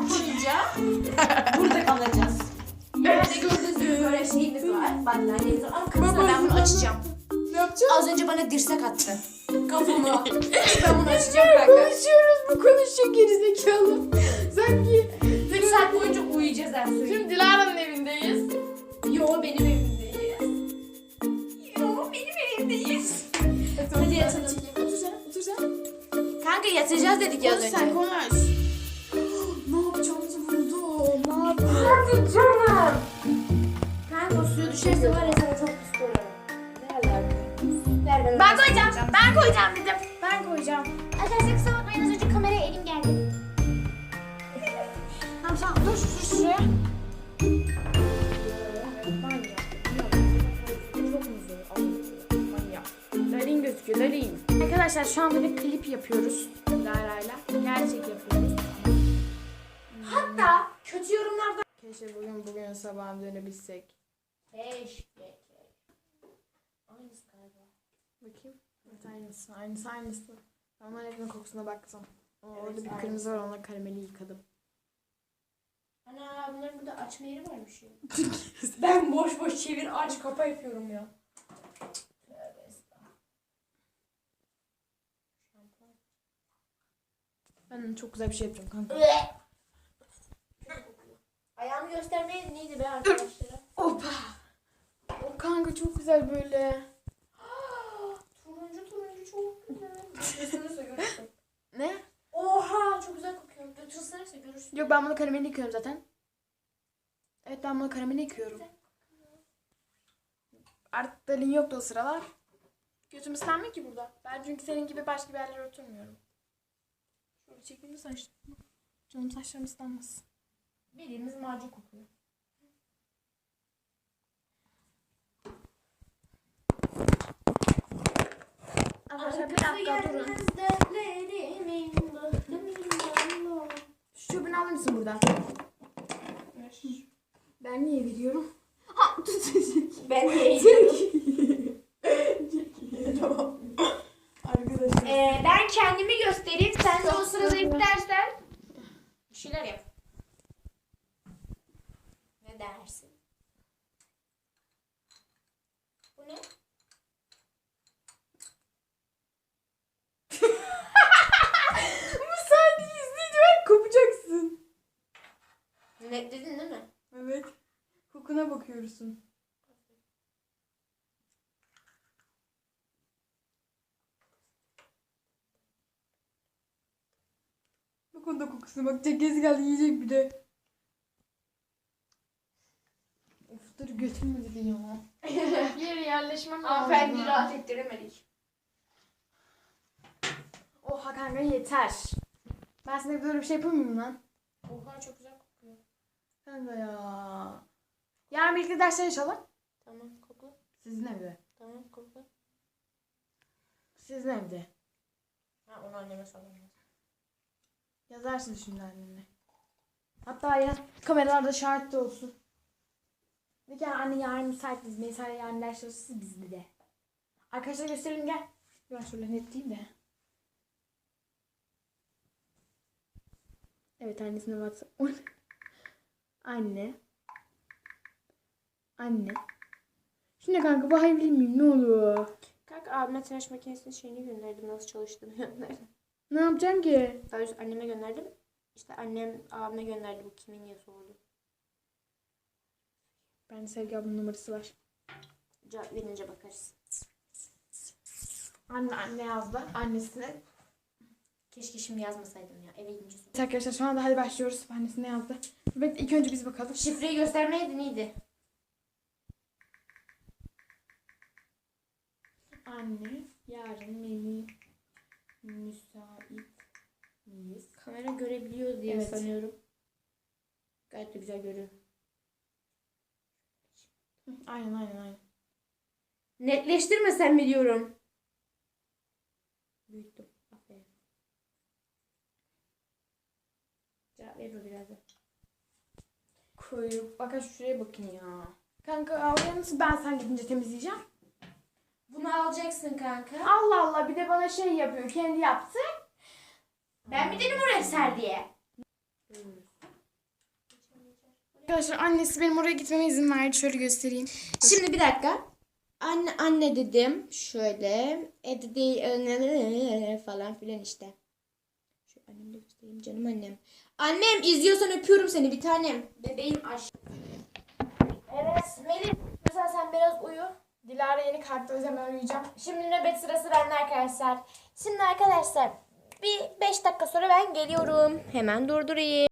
boyunca burada kalacağız. Yerde gördüğünüz gibi böyle şeyimiz var. Ama kafasına ben bunu açacağım. Ne yapacağız? Az önce bana dirsek attı. Kafama. ben bunu açacağım kanka. Konuşuyoruz bu konuşuyor gerizekalı. Sanki 3 saat boyunca uyuyacağız her süre. şimdi Dilara'nın evindeyiz. Yo benim evimdeyiz. Yo benim evimdeyiz. Hadi yatalım. Otur sen, otur sen. Kanka yatacağız dedik ya az önce. sen konuş. Hadi canım. Kanka suya düşerse var ya sana çok pis? Ver ben Ben koyacağım. Ben koyacağım dedim. Ben koyacağım. Arkadaşlar kusura bakmayın az önce kameraya elim geldi. Tamam tamam dur dur şuraya. Larin gözüküyor, Larin. Arkadaşlar şu anda bir klip yapıyoruz Lara'yla. Gerçek yapıyoruz. Keşke bugün bugün sabah dönebilsek. Keşke. Aynısı galiba. Bakayım. Evet aynısı, aynısı, aynısı. Ben manekinin kokusuna baktım. O, orada bir kırmızı var, onunla karameli yıkadım. Ana bunların burada açma yeri varmış ya. ben boş boş çevir aç kapa yapıyorum ya. Ben çok güzel bir şey yapacağım kanka. Göstermeye neydi be arkadaşlara? Opa! O kanka çok güzel böyle. turuncu turuncu çok güzel. Götürürse görürsün. Ne? Oha çok güzel kokuyor. Götürürse görürsün. Yok ben bunu karameli yıkıyorum zaten. Evet ben bunu karameli yıkıyorum. Artık dalin yoktu o sıralar. Gözüm ıslanmıyor ki burada. Ben çünkü senin gibi başka bir yerlere oturmuyorum. Şöyle çekeyim de saçlarım. Canım saçlarım ıslanmasın. Bildiğimiz macun kokuyor. Arkadaşlar bir dakika durun. Şu çöpünü alır mısın buradan? Ben niye veriyorum? Ha tut Ben de Tamam. Arkadaşlar. Ee, ben kendimi göstereyim. Sen de o sırada istersen bir şeyler yap. Ne dersin? Bu ne? Bu sahneyi izleyince ben kopacaksın. Ne dedin değil mi? Evet. Kokuna bakıyorsun. Bak onda kokusuna bakacak. Gezgal yiyecek bir de. Of dur götürme dedi ya. bir yere yerleşmem Hanımefendi lazım. rahat ettiremedik. Oha kanka yeter. Ben sana böyle bir şey yapamıyorum lan. Oha çok güzel kokuyor. Kanka ya. Yarın birlikte dersler inşallah. Tamam kokla. Sizin evde. Tamam kokla. Sizin evde. Ha onu anneme sormam Yazarsın şimdi annene. Hatta yaz. Kameralarda şahit de olsun. Bir kere anne yarın müsaitiz. Mesela yarın ders çalışsın bizde de. Arkadaşlar gösterelim gel. Ben şöyle netleyeyim de. Evet annesine WhatsApp. Anne. Anne. Şimdi kanka bakabilir miyim? Ne olur? Kanka abime tıraş makinesinin şeyini gönderdim. Nasıl çalıştığını gönderdim. Ne yapacağım ki? Daha doğrusu anneme gönderdim. İşte annem abime gönderdi bu kimin diye sordu. Ben Sevgi ablanın numarası var. Cevap verince bakarız. Anne anne yazdı. Annesine Keşke şimdi yazmasaydım ya. Eve gidince. Evet arkadaşlar şu anda hadi başlıyoruz. Annesi ne yazdı? Bekle ilk önce biz bakalım. Şifreyi göstermeydin iyiydi. Anne yarın beni müsait miyiz? Kamera görebiliyor diye Evet. sanıyorum. Gayet de güzel görüyor. Aynen aynen aynen. Netleştirmesen mi diyorum. Büyüttüm. Aferin. Cevap ver o biraz da. Koyup bakın şuraya bakın ya. Kanka oraya nasıl ben sen gidince temizleyeceğim? Bunu alacaksın kanka. Allah Allah bir de bana şey yapıyor kendi yaptı. Ben mi dedim oraya ser diye? Arkadaşlar annesi benim oraya gitmeme izin verdi. Şöyle göstereyim. Şimdi bir dakika. Anne anne dedim. Şöyle. Edi değil falan filan işte. Şu annemi de göstereyim canım annem. Annem izliyorsan öpüyorum seni bir tanem. Bebeğim aşk. Evet Melih mesela sen biraz uyu. Dilara yeni kalktı o yüzden uyuyacağım. Şimdi nöbet sırası bende arkadaşlar. Şimdi arkadaşlar bir 5 dakika sonra ben geliyorum. Hemen durdurayım.